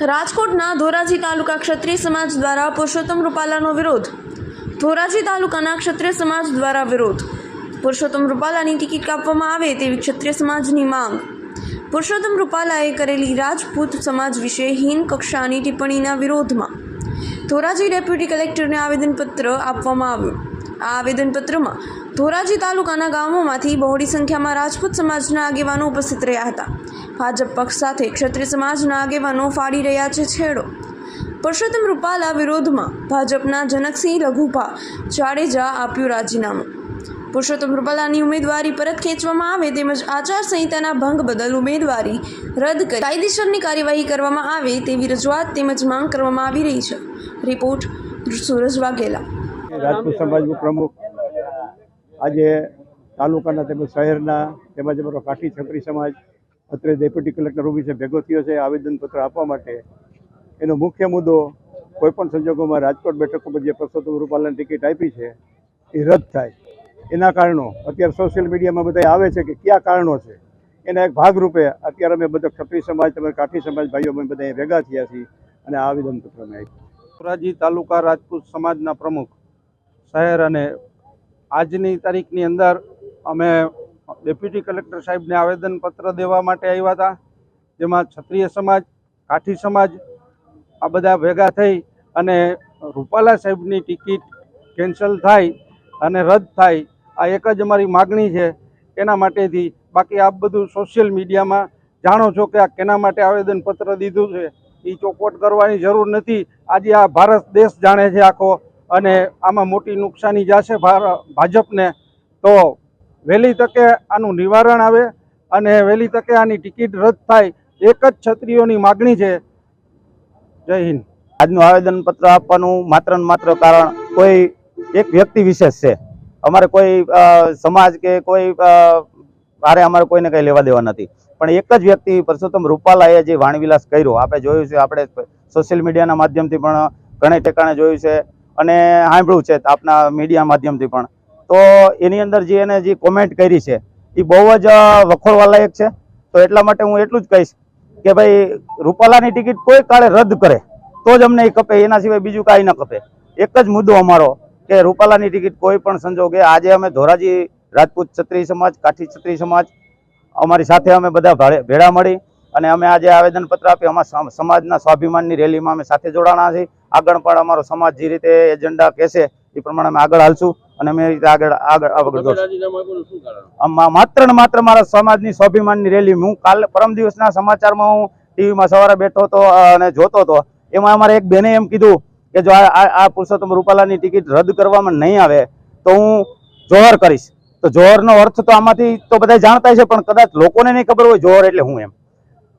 રાજકોટના ધોરાજી તાલુકા ક્ષત્રિય સમાજ દ્વારા પુરુષોત્તમ રૂપાલાનો વિરોધ. ધોરાજી તાલુકાના ક્ષત્રિય સમાજ દ્વારા વિરોધ. પુરુષોત્તમ રૂપાલાની ટિકિટ કાપવામાં આવે તેવી ક્ષત્રિય સમાજની માંગ. પુરુષોત્તમ રૂપાલાએ કરેલી રાજપૂત સમાજ વિશે હીન કક્ષાની ટિપ્પણીના વિરોધમાં ધોરાજી ડેપ્યુટી કલેક્ટરને આવેદનપત્ર આપવામાં આવ્યું. આ આવેદનપત્રમાં ધોરાજી તાલુકાના ગામોમાંથી બહોળી સંખ્યામાં રાજપૂત સમાજના આગેવાનો ઉપસ્થિત રહ્યા હતા. ભાજપ પક્ષ સાથે ક્ષત્રિય સમાજના આગેવાનો ફાડી રહ્યા છે છેડો. પરસોત્તમ રૂપાલા વિરોધમાં ભાજપના જનકસિંહ લઘુભા જાડેજા આપ્યું રાજીનામું. પુરુષોત્તમ રૂપાલાની ઉમેદવારી પરત ખેંચવામાં આવે તેમજ આચારસંહિતાના ભંગ બદલ ઉમેદવારી રદ કરી કાયદેસરની કાર્યવાહી કરવામાં આવે તેવી રજૂઆત તેમજ માંગ કરવામાં આવી રહી છે. રિપોર્ટ સુરજ વાઘેલા. રાજપૂત સમાજનું પ્રમુખ. આજે તાલુકાના તેમજ શહેરના તેમજ અમારો કાઠી છકરી સમાજ, અત્રે ડેપ્યુટી કલેક્ટર ઓફિસે ભેગો થયો છે, આવેદનપત્ર આપવા માટે. એનો મુખ્ય મુદ્દો કોઈપણ સંજોગોમાં રાજકોટ બેઠક ઉપર જે પરસોત્તમ રૂપાલાની ટિકિટ આપી છે, એ રદ થાય. એના કારણો અત્યારે સોશિયલ મીડિયામાં બધા આવે છે કે કયા કારણો છે? એના એક ભાગરૂપે અત્યારે અમે બધા ક્ષત્રિય સમાજ, તેમજ કાઠી સમાજ ભાઈઓ અમે બધા ભેગા થયા છીએ અને આવેદનપત્ર અમે આપ્યું. તાલુકા રાજપૂત સમાજના પ્રમુખ. શહેર અને આજની તારીખની અંદર અમે ડેપ્યુટી કલેક્ટર સાહેબને આવેદનપત્ર દેવા માટે આવ્યા હતા, જેમાં ક્ષત્રિય સમાજ, કાઠી સમાજ આ બધા ભેગા થઈ અને રૂપાલા સાહેબની ટિકિટ કેન્સલ થાય અને રદ થાય. આ એક જ અમારી માગણી છે એના માટેથી. બાકી આ બધું સોશિયલ મીડિયામાં જાણો છો કે આ કેના માટે આવેદનપત્ર દીધું છે. એ ચોખવટ કરવાની જરૂર નથી. આજે આ ભારત દેશ જાણે છે આખો. અને આમાં મોટી નુકસાની જશે ભાજપને તો વહેલી તકે આનું નિવારણ આવે અને વહેલી તકે આની ટિકિટ રદ થાય. એક જ છત્રીઓની માગણી છે. જય હિન્દ. આજનું આવેદનપત્ર આપવાનું માત્ર ને માત્ર કારણ કોઈ એક વ્યક્તિ વિશેષ છે. અમારે કોઈ સમાજ કે કોઈ અ, અમારે કોઈને કંઈ લેવા દેવા નથી. પણ એક જ વ્યક્તિ પરસોત્તમ રૂપાલાએ જે વાણવિલાસ કર્યો આપણે જોયું છે આપણે સોશિયલ મીડિયાના માધ્યમથી પણ ઘણા ટેકાણે જોયું છે. અને સાંભળ્યું છે આપના મીડિયા માધ્યમથી પણ. તો એની અંદર જે એને જે કોમેન્ટ કરી છે, એ બહુ જ વખોડવાલાયક છે. તો એટલા માટે હું એટલું જ કહીશ કે ભાઈ, રૂપાલાની ટિકિટ કોઈ કાળે રદ કરે, તો જ અમને એ કપે, એના સિવાય બીજું કાંઈ ન કપે. એક જ મુદ્દો અમારો કે રૂપાલાની ટિકિટ કોઈ પણ સંજોગે, આજે અમે ધોરાજી, રાજપૂત ક્ષત્રિય સમાજ, કાઠી ક્ષત્રિય સમાજ, અમારી સાથે અમે બધા ભેળા મળી અને અમે આજે આવેદનપત્ર આપી અમારા સમ- સમાજના સ્વાભિમાનની રેલીમાં અમે સાથે જોડાણા છીએ. આગળ પણ અમારો સમાજ જે રીતે એજન્ડા કહેશે એ પ્રમાણે અમે આગળ હાલશું. અને અમે રીતે આગળ આગળ આગળ માત્ર ને માત્ર મારા સમાજની સ્વાભિમાનની રેલી. હું કાલે પરમ દિવસના સમાચારમાં હું ટીવીમાં સવારે બેઠો હતો અને જોતો હતો. એમાં અમારે એક બેને એમ કીધું કે જો આ આ- આ પુરુષોત્તમ રૂપાલાની ટિકિટ રદ કરવામાં નહીં આવે તો હું જોહર કરીશ. તો જોહરનો અર્થ તો આમાંથી તો બધા જાણતા છે પણ કદાચ લોકોને નહીં ખબર હોય જોહર એટલે હું એમ.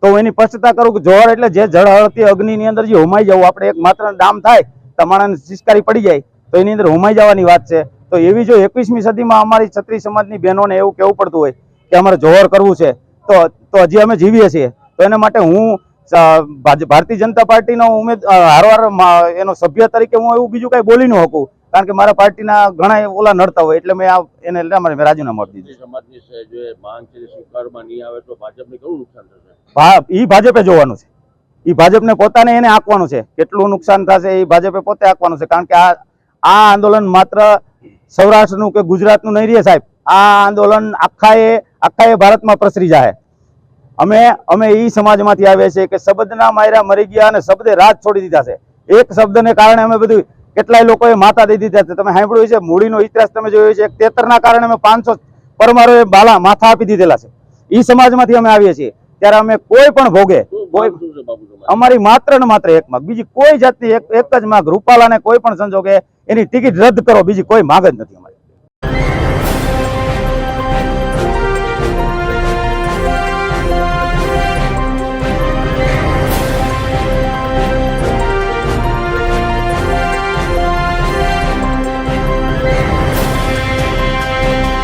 તો હું એની સ્પષ્ટતા કરું કે જોહર એટલે જે જળ હળતી અગ્નિની અંદર જે હોમાઈ જવું, આપણે એક માત્ર દામ થાય, તમારાને શિષ્કારી પડી જાય, તો એની અંદર હોમાઈ જવાની વાત છે. તો એવી જો એકવીસમી સદીમાં અમારી છત્રી સમાજની બહેનોને એવું કહેવું પડતું હોય કે અમારે જોહર કરવું છે, તો તો હજી અમે જીવીએ છીએ. તો એના માટે હું ભારતીય જનતા પાર્ટીનો ઉમેદ હારવાર, એનો સભ્ય તરીકે હું એવું બીજું કાંઈ બોલી ન શકું. કારણ કે મારા પાર્ટીના ઘણા ઓલા નડતા હોય એટલે મેં આ એને એટલે રાજીનામું આપી દીધું. સમાજની સે- માંગ છે તે નહીં આવે તો ભાજપને ઘણું નુકસાન થશે? ભા ભાજપે જોવાનું છે. ઈ ભાજપને પોતાને એને આંકવાનું છે. કેટલું નુકસાન થશે એ ભાજપે પોતે આંકવાનું છે. કારણ કે આ આ આંદોલન માત્ર સૌરાષ્ટ્રનું કે ગુજરાતનું નહીં રહે સાહેબ. આ આંદોલન આખાએ આખાએ ભારતમાં પ્રસરી જાય અમે અમે એ સમાજમાંથી આવ્યા છીએ કે શબ્દના માયરા મરી ગયા અને શબ્દે રાજ છોડી દીધા છે. એક શબ્દને કારણે અમે બધું કેટલાય લોકોએ માતા દીધી છે. તમે સાંભળ્યું છે મૂડીનો ઇતિહાસ તમે જોયો છે તેતરના કારણે અમે પાંચસો પરમારોએ બાલા માથા આપી દીધેલા છે. ઈ સમાજમાંથી અમે આવીએ છીએ. ત્યારે અમે કોઈ પણ ભોગે કોઈ અમારી માત્ર ને માત્ર એક માંગ. બીજી કોઈ જાતની એક એક જ માંગ રૂપાલાને કોઈ પણ સંજોગે એની ટિકિટ રદ કરો. બીજી કોઈ માંગ જ નથી અમારી.